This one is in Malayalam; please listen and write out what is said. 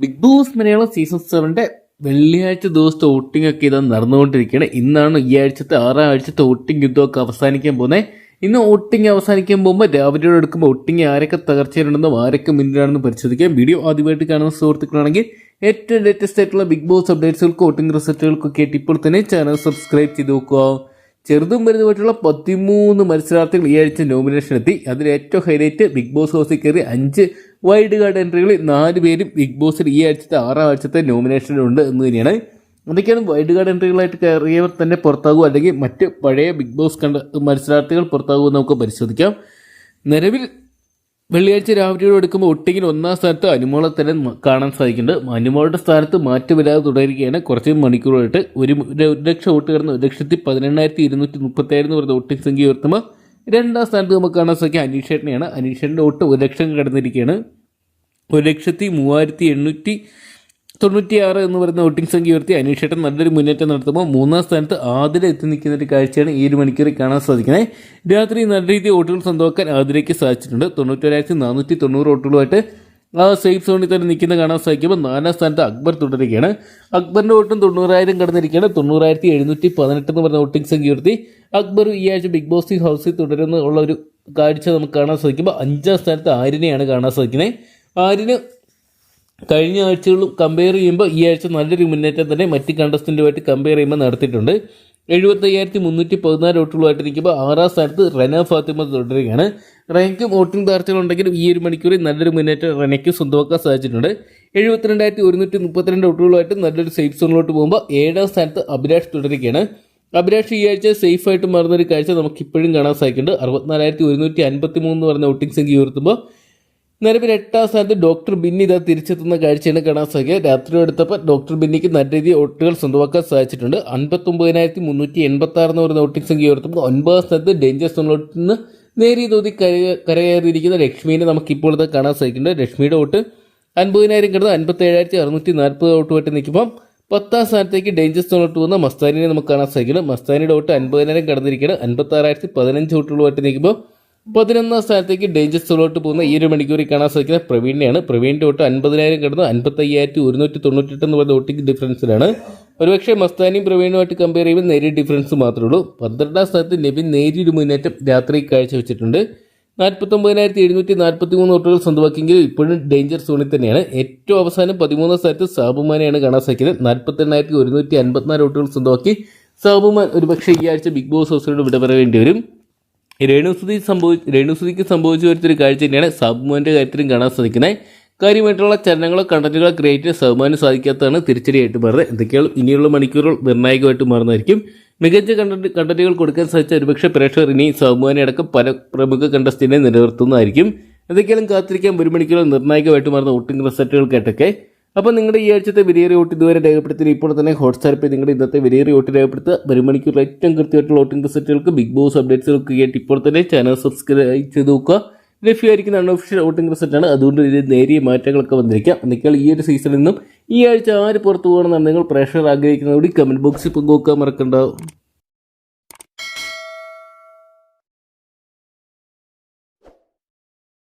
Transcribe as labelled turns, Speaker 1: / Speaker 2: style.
Speaker 1: ബിഗ് ബോസ് മലയാളം സീസൺ സെവന്റെ വെള്ളിയാഴ്ച ദിവസത്തെ വോട്ടിംഗ് ഒക്കെ ഇതാ നടന്നുകൊണ്ടിരിക്കുകയാണ്. ഇന്നാണ് ഈ ആഴ്ചത്തെ ആറാം ആഴ്ചത്തെ വോട്ടിംഗ് യുദ്ധമൊക്കെ അവസാനിക്കാൻ പോകുന്നത് ഇന്ന് വോട്ടിംഗ് അവസാനിക്കാൻ പോകുമ്പോൾ രാവിലെയോട് എടുക്കുമ്പോൾ വോട്ടിംഗ് ആരൊക്കെ തകർച്ചയിലുണ്ടെന്നും ആരൊക്കെ മുന്നിലാണെന്ന് പരിശോധിക്കാം. വീഡിയോ ആദ്യമായിട്ട് കാണുന്ന സുഹൃത്തുക്കളാണെങ്കിൽ ഏറ്റവും ലേറ്റസ്റ്റ് ആയിട്ടുള്ള ബിഗ് ബോസ് അപ്ഡേറ്റ്സുകൾക്ക് വോട്ടിംഗ് റിസൾട്ടുകൾക്കൊക്കെ ആയിട്ട് ഇപ്പോൾ തന്നെ ചാനൽ സബ്സ്ക്രൈബ് ചെയ്ത് നോക്കുക. ചെറുതും വലുതുമായിട്ടുള്ള പതിമൂന്ന് മത്സരാർത്ഥികൾ ഈ ആഴ്ച നോമിനേഷൻ എത്തി. അതിൽ ഏറ്റവും ഹൈലൈറ്റ് ബിഗ് ബോസ് ഹൗസിൽ കയറി അഞ്ച് വൈൽഡ് കാർഡ് എൻട്രികളിൽ നാല് പേരും ബിഗ് ബോസിൽ ഈ ആഴ്ചത്തെ ആറാം ആഴ്ചത്തെ നോമിനേഷനിലുണ്ട് എന്ന് തന്നെയാണ്. അതൊക്കെയാണ് വൈൽഡ് കാർഡ് എൻട്രികളായിട്ട് കയറിയവർ തന്നെ പുറത്താകുമോ അല്ലെങ്കിൽ മറ്റ് പഴയ ബിഗ് ബോസ് കണ്ട മത്സരാർത്ഥികൾ പുറത്താകുമോ നമുക്ക് പരിശോധിക്കാം. നിലവിൽ വെള്ളിയാഴ്ച രാവിലെയോട് എടുക്കുമ്പോൾ ഒട്ടെങ്കിൽ ഒന്നാം സ്ഥാനത്ത് അനുമോളെ തന്നെ കാണാൻ സാധിക്കുന്നുണ്ട്. അനുമോളുടെ സ്ഥാനത്ത് മാറ്റം വരാതെ തുടരുകയാണ്. കുറച്ച് മണിക്കൂറായിട്ട് ഒരു ഒരു ലക്ഷം വോട്ട് കിടന്ന് ഒരു ലക്ഷത്തി പതിനെണ്ണായിരത്തി ഇരുന്നൂറ്റി മുപ്പത്തി എന്ന് പറയുന്ന വോട്ടിംഗ് സംഖ്യ ഉയർത്തുമ്പോൾ രണ്ടാം സ്ഥാനത്ത് നമുക്ക് കാണാൻ സാധിക്കുക അനീഷേട്ടനെയാണ് അനീഷേട്ടന്റെ വോട്ട് ഒരു ലക്ഷം കടന്നിരിക്കുകയാണ്. ഒരു ലക്ഷത്തി മൂവായിരത്തി എണ്ണൂറ്റി തൊണ്ണൂറ്റിയാറ് എന്ന് പറയുന്ന വോട്ടിംഗ് സംഖ്യ ഉയർത്തി അനീഷേട്ടൻ നല്ലൊരു മുന്നേറ്റം നടത്തുമ്പോൾ മൂന്നാം സ്ഥാനത്ത് ആതിര എത്തി നിൽക്കുന്ന ഒരു കാഴ്ചയാണ് ഈ ഒരു മണിക്കൂറിൽ കാണാൻ സാധിക്കുന്നത്. രാത്രി നല്ല രീതിയിൽ വോട്ടുകൾ സ്വന്തമാക്കാൻ ആതിരയ്ക്ക് സാധിച്ചിട്ടുണ്ട്. തൊണ്ണൂറ്റൊരായിരത്തി നാനൂറ്റി തൊണ്ണൂറ് വോട്ടുകളുമായിട്ട് ആ സേഫ് സോണിൽ തന്നെ നിൽക്കുന്ന കാണാൻ സാധിക്കുമ്പോൾ നാലാം സ്ഥാനത്ത് അക്ബർ തുടരുകയാണ്. അക്ബറിന്റെ വോട്ടും തൊണ്ണൂറായിരം കടന്നിരിക്കുകയാണ്. തൊണ്ണൂറായിരത്തി എഴുന്നൂറ്റി പതിനെട്ട് എന്ന് പറഞ്ഞ വോട്ടിംഗ് സംഖ്യ ഉയർത്തി അക്ബർ ഈ ആഴ്ച ബിഗ് ബോസ് ഹൗസിൽ തുടരുന്ന ഉള്ള ഒരു കാഴ്ച നമുക്ക് കാണാൻ സാധിക്കുമ്പോൾ അഞ്ചാം സ്ഥാനത്ത് ആരിനെയാണ് കാണാൻ സാധിക്കുന്നത്. ആര്യന് കഴിഞ്ഞ ആഴ്ചകളും കമ്പയർ ചെയ്യുമ്പോൾ ഈ ആഴ്ച നല്ലൊരു മുന്നേറ്റം തന്നെ മറ്റ് കണ്ടസ്റ്റന്റുമായിട്ട് കമ്പയർ ചെയ്യുമ്പോൾ നടത്തിയിട്ടുണ്ട്. എഴുപത്തയ്യായിരത്തി മുന്നൂറ്റി പതിനാല് വോട്ടുകളുമായിട്ട് ആറാം സ്ഥാനത്ത് റന ഫാത്തിമ തുടരുകയാണ്. റനയ്ക്കും വോട്ടിംഗ് താർച്ചകളുണ്ടെങ്കിലും ഈ ഒരു മണിക്കൂറിൽ നല്ലൊരു മുന്നേറ്റം റനയ്ക്ക് സ്വന്തമാക്കാൻ സാധിച്ചിട്ടുണ്ട്. എഴുപത്തിരണ്ടായിരത്തി ഒരുന്നൂറ്റി മുപ്പത്തിരണ്ട് വോട്ടുകളുമായിട്ട് നല്ലൊരു സേഫ് സോണിലോട്ട് പോകുമ്പോൾ ഏഴാം സ്ഥാനത്ത് അഭിലാഷ് തുടരുകയാണ്. അഭിലാഷ് ഈ ആഴ്ച സേഫ് ആയിട്ട് മാറുന്ന ഒരു കാഴ്ച നമുക്ക് ഇപ്പോഴും കാണാൻ സാധിക്കുന്നുണ്ട്. അറുപത്തിനാലായിരത്തി ഒരുന്നൂറ്റി അൻപത്തി മൂന്ന് പറഞ്ഞ വോട്ടിംഗ് സംഖ്യ ഉയർത്തുമ്പോൾ നിലവിൽ എട്ടാം സ്ഥാനത്ത് ഡോക്ടർ ബിന്നി ഇതാ തിരിച്ചെത്തുന്ന കാഴ്ചയാണ് കാണാൻ സാധിക്കുക. രാത്രി എടുത്തപ്പോൾ ഡോക്ടർ ബിന്നിക്ക് നല്ല രീതിയിൽ വോട്ടുകൾ സ്വന്തമാക്കാൻ സാധിച്ചിട്ടുണ്ട്. അൻപത്തൊമ്പതിനായിരത്തി മുന്നൂറ്റി എൺപത്തി ആറ് എന്ന് പറയുന്ന വോട്ടിംഗ് സംഖ്യ ഉയർത്തുമ്പോൾ ഒൻപതാം സ്ഥാനത്ത് ഡേഞ്ചർ സോണിലോട്ട് നിന്ന് നേരിയ തോതി കര- കരകയറിയിരിക്കുന്ന ലക്ഷ്മീനെ നമുക്ക് ഇപ്പോൾ ഇത് കാണാൻ സാധിക്കുന്നുണ്ട്. ലക്ഷ്മിയുടെ വോട്ട് അൻപതിനായിരം കിടന്ന് അൻപത്തി ഏഴായിരത്തി അറുന്നൂറ്റി നാൽപ്പത് വോട്ടുമായിട്ട് നിൽക്കുമ്പോൾ പത്താം സ്ഥാനത്തേക്ക് ഡേഞ്ചർ സോണിലോട്ട് പോകുന്ന മസ്താനിനെ നമുക്ക് കാണാൻ സാധിക്കുന്നുണ്ട്. മസ്താനിയുടെ വോട്ട് അൻപതിനായിരം കടന്നിരിക്കുകയാണ്. അൻപത്തി ആറായിരത്തി പതിനഞ്ച് വോട്ടുകളുമായിട്ട് നിൽക്കുമ്പോൾ പതിനൊന്നാം സ്ഥാനത്തേക്ക് ഡേഞ്ചർ സോളോട്ട് പോകുന്ന ഈ ഒരു മണിക്കൂറിൽ കാണാൻ സാധിക്കുന്ന പ്രവീണിനെയാണ്. പ്രവീണിന്റെ ഓട്ട് അൻപതിനായിരം കിടന്ന്. അൻപത്തി അയ്യായിരത്തി ഒരുന്നൂറ്റി തൊണ്ണൂറ്റെട്ട് എന്ന് പറയുന്ന ഓട്ടിക്ക് ഡിഫറൻസിലാണ്. ഒരുപക്ഷെ മസ്താനിയും പ്രവീണുമായിട്ട് കമ്പയർ ചെയ്യുമ്പോൾ നേരിയ ഡിഫറൻസ് മാത്രമേ ഉള്ളൂ. പന്ത്രണ്ടാം സ്ഥാനത്ത് നെബിൻ നേരിയൊരു മുന്നേറ്റം രാത്രി കാഴ്ചവെച്ചിട്ടുണ്ട്. നാൽപ്പത്തൊമ്പതിനായിരത്തി എഴുന്നൂറ്റി നാൽപ്പത്തി മൂന്ന് ഓട്ടുകൾ സ്വന്തമാക്കിയെങ്കിലും ഇപ്പോഴും ഡേഞ്ചർ സോണിൽ തന്നെയാണ്. ഏറ്റവും അവസാനം പതിമൂന്നാം സ്ഥാനത്ത് സാബുമാനെയാണ് കാണാൻ സാധിക്കുന്നത്. നാൽപ്പത്തെണ്ണായിരത്തി ഒരുന്നൂറ്റി അൻപത്തിനാല് ഓട്ടുകൾ സ്വന്തമാക്കി സാബുമാൻ ഒരുപക്ഷെ ഈ ആഴ്ച ബിഗ് ബോസ് ഹൗസിനോട് വിട പറയേണ്ടി വരും. രേണുസുതി സംഭവിച്ച രേണുസുതിക്ക് സംഭവിച്ചു വരുത്തൊരു കാഴ്ച തന്നെയാണ് സബ്മോന്റെ കാര്യത്തിലും കാണാൻ സാധിക്കുന്നത്. കാര്യമായിട്ടുള്ള ചലനങ്ങളോ കണ്ടന്റുകളോ ക്രിയേറ്റ് ചെയ്യാൻ സബ്മാന് സാധിക്കാത്തതാണ് തിരിച്ചടിയായിട്ട് മാറുന്നത്. എന്തൊക്കെയാണ് ഇനിയുള്ള മണിക്കൂറുകൾ നിർണായകമായിട്ട് മാറുന്നതായിരിക്കും. മികച്ച കണ്ടന്റ് കണ്ടന്റുകൾ കൊടുക്കാൻ സാധിച്ച ഒരുപക്ഷെ പ്രേക്ഷകർ ഇനി സബ്മാനെ അടക്കം പല പ്രമുഖ കണ്ടസ്റ്റിനെ നിലനിർത്തുന്നതായിരിക്കും. എന്തൊക്കെയാലും കാത്തിരിക്കാൻ ഒരു മണിക്കൂർ നിർണായകമായിട്ട് മാറുന്ന വോട്ടിംഗ് റിസൾട്ടുകൾക്കായിട്ടൊക്കെ അപ്പോൾ നിങ്ങളുടെ ഈ ആഴ്ചത്തെ വിലയേറിയ വോട്ട് ഇതുവരെ രേഖപ്പെടുത്തി ഇപ്പോൾ തന്നെ ഹോട്ട്സ്റ്റാർ പേ നിങ്ങളുടെ ഇന്നത്തെ വിലയേറിയ വോട്ട് രേഖപ്പെടുത്തുക. ഒരു ഏറ്റവും കൃത്യമായിട്ടുള്ള വോട്ടിംഗ് റിസൾട്ടുകൾക്ക് ബിഗ് ബോസ് അപ്ഡേറ്റ്സുകൾക്ക് ആയിട്ട് ഇപ്പോൾ തന്നെ ചാനൽ സബ്സ്ക്രൈബ് ചെയ്ത് നോക്കുക. ലഭ്യമായിരിക്കുന്ന അൺഒഫീഷ്യൽ വോട്ടിംഗ് റിസൾട്ടാണ് അതുകൊണ്ട് ഇതിൽ നേരിയ മാറ്റങ്ങളൊക്കെ വന്നിരിക്കാം. നിങ്ങൾ ഈ ഒരു സീസണിൽ നിന്നും ഈ ആഴ്ച ആര് പുറത്തു പോകണമെന്നാണ് നിങ്ങൾ പ്രേക്ഷകർ ആഗ്രഹിക്കുന്നതുകൂടി കമന്റ് ബോക്സിൽ പങ്കുവെക്കാൻ മറക്കണ്ടാവും